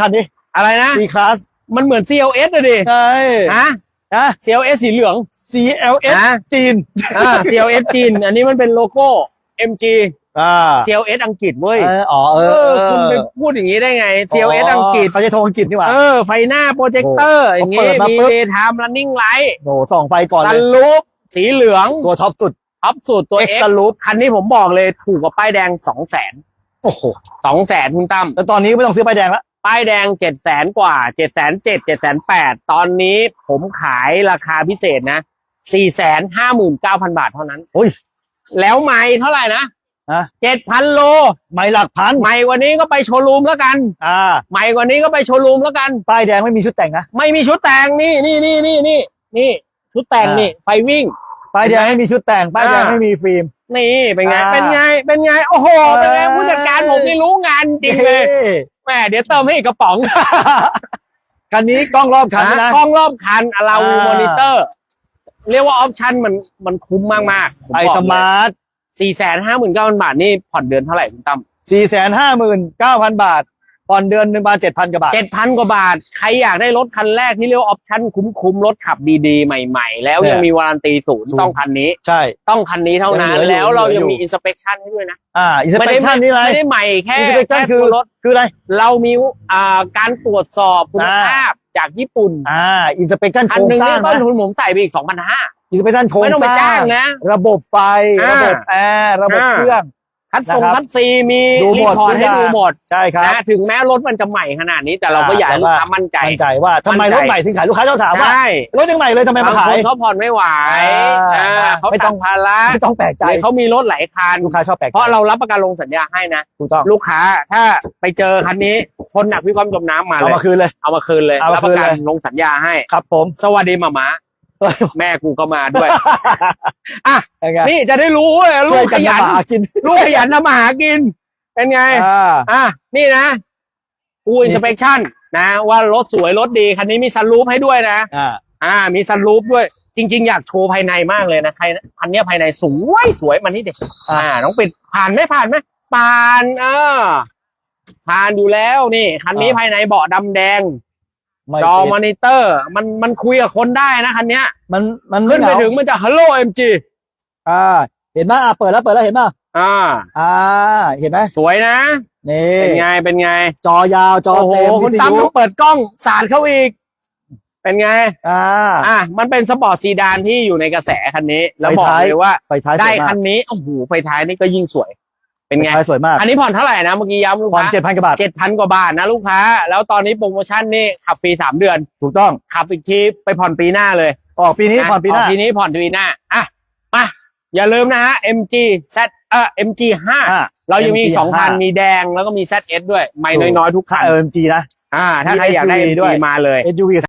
คันนี้อะไรนะ C class มันเหมือน CLS เลยดิใช่ฮะ นะ CLS สีเหลือง CLS ฮะจีนอ่า CLS จีน อันนี้มันเป็นโลโก้ MG อ่า CLS อังกฤษเว้ย เอออ๋อเอเอออคุณไปพูดอย่างนี้ได้ไง CLS อังกฤษ เขาจะโทรอังกฤษนี่หว่า เออ ไฟหน้าโปรเจคเตอร์โอ้อย่างพองี้เปิดมามีปุ๊บ daytime running light โอ้ส่องไฟก่อนซัเลนย ลูปสีเหลืองตัวท็อปสุด ท็อปสุดตัว X X สลูปคันนี้ผมบอกเลยถูกกว่าป้ายแดงสองแสนโอ้โห สองแสนคุณตั้มแล้วตอนนี้ไม่ต้องซื้อป้ายแดงละ ป้ายแดงเจ็ดแสนกว่าเจ็ดแสนเจ็ดเจ็ดแสนแปดตอนนี้ผมขายราคาพิเศษนะสี่แสนห้าหมื่นเก้าพันบาทเท่านั้นโอ้ย แล้วไม่เท่าไหร่นะฮะเจ็ดพันโล ไม่หลักพันใหม่กว่านี้ก็ไปโชว์รูมแล้วกัน อ่าใหม่กว่านี้ก็ไปโชว์รูมแล้วกัน ป้ายแดงไม่มีชุดแต่งนะ ไม่มีชุดแต่งนี่นี่นี่นี่นี่นี่ชุดแต่งอ่านี่นี่ไฟวิ่ง ป้ายแดงไม่มีชุดแต่งป้ายแดงอ่าไม่มีฟิล์ม นี่เป็นไง อ่าเป็นไง เป็นไง โอ้โห เป็นไงเออผู้จัดการผมนี่รู้งานจริงเลยแหมเดี๋ยวเติมให้อีกกระป๋องคันนี้กล้องรอบคันนะ กล้องรอบคันอลาวีอ่า มอนิเตอร์ เรียกว่าออปชันมันมันคุ้มมากมากไอสมาร์ทสี่แสนห้าหมื่นเก้าพันบาทนี่ผ่อนเดือนเท่าไหร่คุณตั้มสี่แสนห้าหมื่นเก้าพันบาท ผ่อนเดือนหนึ่งมาเจ็ดพันกว่าบาท เจ็ดพันกว่าบาท ใครอยากได้รถคันแรกที่เรียกว่าออปชันคุ้มๆรถขับดีๆ ใหม่ๆ แล้วเนี่ยยังมีวารันตีศูนย์ศูนย์ ต้องคันนี้ ใช่ ต้องคันนี้เท่านั้นยังเหลืออยู่แล้วเราเหลือยังอยู่มีอินสเป c ชันให้ด้วยนะอ่าอินสไม่เปได้ชันนี่อะไรไม่ได้ใหม่แค่ inspection แค่คือตัวรถคืออะไร เรามีอ่าการตรวจสอบคุณอ่า ภาพจากญี่ปุ่นอ่าอินสเปชันคัโคนรงหนึ่งสร้านี่งต้นนะทุนผมใส่ไปอีกสองพันห้าอินสเปชันโครงไม่ต้องไปสร้าจ้างงนะ ระบบไฟอ่าระบบแอร์ระบบอ่า เครื่อง คัดทรงนะครับคัดซีมีดูรีหมดพอร์ตทุกให้อย่างดูหมดใช่ครับนะถึงแม้รถมันจะใหม่ขนาดนี้แต่เราก็อ่าอยากให้แต่ลูกว่าค้ามั่นใจ มั่นใจว่าทำไมมั่นใจ รถใหม่ถึงขายลูกค้าชอบถามว่าใช่รถยังใหม่เลยทำไมมาบางขาคย นเขาผ่อนไม่ไหวอ่าอ่าเขาไม่ต้ต้ออง งภาระไม่ต้องแปลกใจหรือเขามีรถหลายคันลูกค้าชอบแปลกใจเพราะเรารับประกันลงสัญญาให้นะ ถูกต้องลูกค้าถ้าไปเจอคันนี้ชนหนักพี่ความจมน้ำมาเอาเลย มาคืนเลย เอามาคืนเลยเอามารับประกันคืนเลยลงสัญญาให้ ครับผม สวัสดีหมาหมาเฮ้ย แม่กูก็มาด้วยอะยังไงนี่จะได้รู้เลยลูช่วยกขกันยันทำมาหากินลูกขยันทำมาหากิน เป็นไงอ่าอะนี่นะอูอินสเป t ชั่นนะ ว่ารถสวยรถดี คันนี้มีซันรูฟให้ด้วยนะอ่าอ่ามีซันรูฟด้วย จริง ๆ อยากโชว์ภายในมากเลยนะใครคันเนี้ยภายในสวยสวยมันนี่เด็กอ่าน้องปิดผ่านไหมผ่านไหมผ่านเออผ่านอยู่แล้วนี่ คันนี้อ่าภายในเบาะดำแดงไม่ จอติดมอนิเตอร์ มันมันคุยกับคนได้นะคันเนี้ย มันมันขึ้นไปเหาถึงมันจะ Hello MG อ่า เห็นไหมอะเปิดแล้วเปิดแล้วเห็นป่ะอ่า อ่า เห็นไหมสวยนะนี่เป็นไงเป็นไง จอยาวจอโอ้โหเต็มคุณวิทตั้มยุต้องเปิดกล้องสาดเข้าอีก เป็นไง อ่า อะมันเป็นสปอร์ตซีดานที่อยู่ในกระแสคันนี้ แล้วไฟบอกท้ายเลยว่าไฟท้ายสได้วยมาคักนนี้โอ้โหไฟท้ายนี่ก็ยิ่งสวย เป็นไงไฟท้ายสวยมากคันนี้ผ่อนเท่าไหร่นะเมื่อกี้ย้ำลูกผ่อนค้าเจ็ดพันกว่าบาทเจ็ดพันกว่าบาทนะลูกค้า แล้วตอนนี้โปรโมชั่นนี่ขับฟรีสามเดือน ถูกต้องขับอีกทีไปผ่อนปีหน้าเลยออกปีนี้ผ่อนปีหน้ากทีนี้ผ่อนปีหน้าอะมาอย่าลืมนะฮะ MG Z เอ่อ MG ห้าอ่าเรายังมีอีก MG สองคันห้ามีมีแดงแล้วก็มี ZS ด้วย ไม่ถูกน้อยๆทุกคันเอ็มจีนะอ่า ถ้าใครอยากได้มี MG ด้วยมาเลย SUV